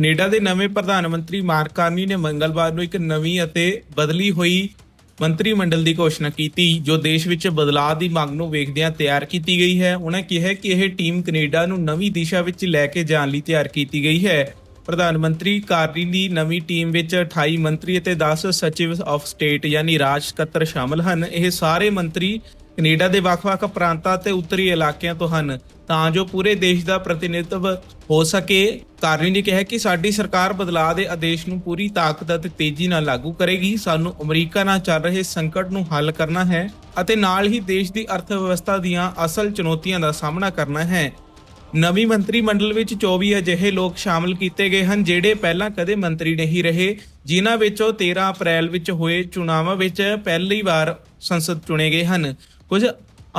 Canada ਦੇ ਨਵੇਂ ਪ੍ਰਧਾਨ ਮੰਤਰੀ ਮਾਰਕ ਕਾਰਨੀ ਨੇ ਮੰਗਲਵਾਰ ਨੂੰ ਇੱਕ ਨਵੀਂ ਅਤੇ ਬਦਲੀ ਹੋਈ ਮੰਤਰੀ ਮੰਡਲ ਦੀ ਘੋਸ਼ਣਾ ਕੀਤੀ, ਜੋ ਦੇਸ਼ ਵਿੱਚ ਬਦਲਾਅ ਦੀ ਮੰਗ ਨੂੰ ਵੇਖਦਿਆਂ ਤਿਆਰ ਕੀਤੀ ਗਈ ਹੈ। ਉਹਨਾਂ ਕਿਹਾ ਕਿ ਇਹ ਟੀਮ ਕੈਨੇਡਾ ਨੂੰ ਨਵੀਂ ਦਿਸ਼ਾ ਵਿੱਚ ਲੈ ਕੇ ਜਾਣ ਲਈ ਤਿਆਰ ਕੀਤੀ ਗਈ ਹੈ। ਪ੍ਰਧਾਨ ਮੰਤਰੀ ਕਾਰਨੀ ਦੀ ਨਵੀਂ ਟੀਮ ਵਿੱਚ 28 ਮੰਤਰੀ ਅਤੇ 10 ਸਚਿਵ ਆਫ ਸਟੇਟ, ਯਾਨੀ ਰਾਜ ਸਕੱਤਰ ਸ਼ਾਮਲ ਹਨ। ਇਹ ਸਾਰੇ ਮੰਤਰੀ ਕੈਨੇਡਾ ਦੇ ਵੱਖ-ਵੱਖ ਪ੍ਰਾਂਤਾਂ ਤੇ ਉੱਤਰੀ ਇਲਾਕਿਆਂ ਤੋਂ ਹਨ। ਤਾਂ ਜੋ ਪੂਰੇ ਦੇਸ਼ ਦਾ ਪ੍ਰਤੀਨਿਧਤਵ ਹੋ ਸਕੇ, ਕਾਰਨੀ ਨੇ ਕਿਹਾ ਕਿ ਸਾਡੀ ਸਰਕਾਰ ਬਦਲਾਅ ਦੇ ਆਦੇਸ਼ ਨੂੰ ਪੂਰੀ ਤਾਕਤ ਅਤੇ ਤੇਜ਼ੀ ਨਾਲ ਲਾਗੂ ਕਰੇਗੀ। ਸਾਨੂੰ ਅਮਰੀਕਾ ਨਾਲ ਚੱਲ ਰਹੇ ਸੰਕਟ ਨੂੰ ਹੱਲ ਕਰਨਾ ਹੈ ਅਤੇ ਨਾਲ ਹੀ ਦੇਸ਼ ਦੀ ਅਰਥ ਵਿਵਸਥਾ ਦੀਆਂ ਅਸਲ ਚੁਣੌਤੀਆਂ ਦਾ ਸਾਹਮਣਾ ਕਰਨਾ ਹੈ। ਨਵੀਂ ਮੰਤਰੀ ਮੰਡਲ ਵਿੱਚ 24 ਅਜਿਹੇ ਲੋਕ ਸ਼ਾਮਲ ਕੀਤੇ ਗਏ ਹਨ ਜਿਹੜੇ ਪਹਿਲਾਂ ਕਦੇ ਮੰਤਰੀ ਨਹੀਂ ਰਹੇ। ਜਿਨ੍ਹਾਂ ਵਿੱਚੋਂ 13 ਅਪ੍ਰੈਲ ਵਿੱਚ ਹੋਏ ਚੁਣਾਵਾਂ ਵਿੱਚ ਪਹਿਲੀ ਵਾਰ ਸੰਸਦ ਚੁਣੇ ਗਏ ਹਨ। ਕੁਝ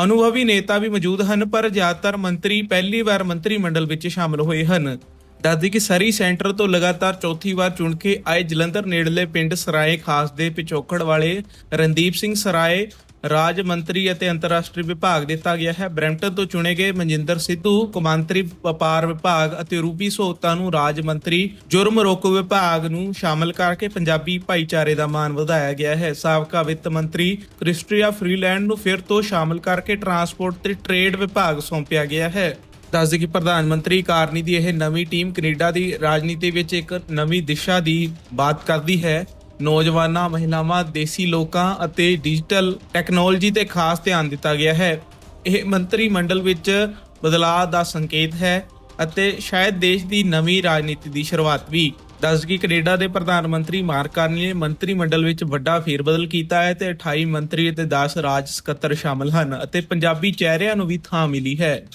ਅਨੁਭਵੀ ਨੇਤਾ ਵੀ ਮੌਜੂਦ ਹਨ, ਪਰ ਜ਼ਿਆਦਾਤਰ ਮੰਤਰੀ ਪਹਿਲੀ ਵਾਰ ਮੰਤਰੀ ਮੰਡਲ ਵਿੱਚ ਸ਼ਾਮਲ ਹੋਏ ਹਨ। ਦੱਸਦੀ ਕਿ ਸਰੀ ਸੈਂਟਰ ਤੋਂ ਲਗਾਤਾਰ ਚੌਥੀ ਵਾਰ ਚੁਣ ਕੇ ਆਏ ਜਲੰਧਰ ਨੇੜਲੇ ਪਿੰਡ ਸਰਾਏ, ਖਾਸ ਦੇ ਪਿਛੋਕੜ ਵਾਲੇ ਰਣਦੀਪ ਸਿੰਘ ਸਰਾਏ, ਰਾਜ ਮੰਤਰੀ ਅਤੇ ਅੰਤਰਰਾਸ਼ਟਰੀ ਵਿਭਾਗ ਦਿੱਤਾ ਗਿਆ ਹੈ। ਬਰੈਂਪਟਨ ਤੋਂ ਚੁਣੇ ਗਏ ਮਨਜਿੰਦਰ ਸਿੱਧੂ, ਕੌਮਾਂਤਰੀ ਵਪਾਰ ਵਿਭਾਗ ਅਤੇ ਰੂਪੀ ਸੋਤਾ ਨੂੰ ਰਾਜ ਮੰਤਰੀ ਜੁਰਮ ਰੋਕੂ ਵਿਭਾਗ ਨੂੰ ਸ਼ਾਮਲ ਕਰਕੇ ਪੰਜਾਬੀ ਭਾਈਚਾਰੇ ਦਾ ਮਾਣ ਵਧਾਇਆ ਗਿਆ ਹੈ। ਸਾਬਕਾ ਵਿੱਤ ਮੰਤਰੀ ਕ੍ਰਿਸਟਰੀਆ ਫਰੀਲੈਂਡ ਨੂੰ ਫਿਰ ਤੋਂ ਸ਼ਾਮਲ ਕਰਕੇ ਟਰਾਂਸਪੋਰਟ ਤੇ ਟ੍ਰੇਡ ਵਿਭਾਗ ਸੌਂਪਿਆ ਗਿਆ ਹੈ। ਦੱਸਦੇ ਕਿ ਪ੍ਰਧਾਨ ਮੰਤਰੀ ਕਾਰਨੀ ਦੀ ਇਹ ਨਵੀਂ ਟੀਮ ਕੈਨੇਡਾ ਦੀ ਰਾਜਨੀਤੀ ਵਿੱਚ ਇੱਕ ਨਵੀਂ ਦਿਸ਼ਾ ਦੀ ਬਾਤ ਕਰਦੀ ਹੈ। ਨੌਜਵਾਨਾਂ, ਮਹਿਲਾਵਾਂ, ਦੇਸੀ ਲੋਕਾਂ ਅਤੇ ਡਿਜੀਟਲ ਟੈਕਨੋਲੋਜੀ ਤੇ ਖਾਸ ਧਿਆਨ ਦਿੱਤਾ ਗਿਆ ਹੈ। ਇਹ ਮੰਤਰੀ ਮੰਡਲ ਵਿੱਚ ਬਦਲਾਅ ਦਾ ਸੰਕੇਤ ਹੈ ਅਤੇ ਸ਼ਾਇਦ ਦੇਸ਼ ਦੀ ਨਵੀਂ ਰਾਜਨੀਤੀ ਦੀ ਸ਼ੁਰੂਆਤ ਵੀ। ਦੱਸ ਕਿ ਕੈਨੇਡਾ ਦੇ ਪ੍ਰਧਾਨ ਮੰਤਰੀ ਮਾਰਕ ਕਾਰਨੀ ਨੇ ਮੰਤਰੀ ਮੰਡਲ ਵਿੱਚ ਵੱਡਾ ਫੇਰਬਦਲ ਕੀਤਾ ਹੈ ਤੇ 28 ਮੰਤਰੀ ਅਤੇ 10 ਰਾਜ ਸਕੱਤਰ ਸ਼ਾਮਲ ਹਨ ਅਤੇ ਪੰਜਾਬੀ ਚਿਹਰਿਆਂ ਨੂੰ ਵੀ ਥਾਂ ਮਿਲੀ ਹੈ।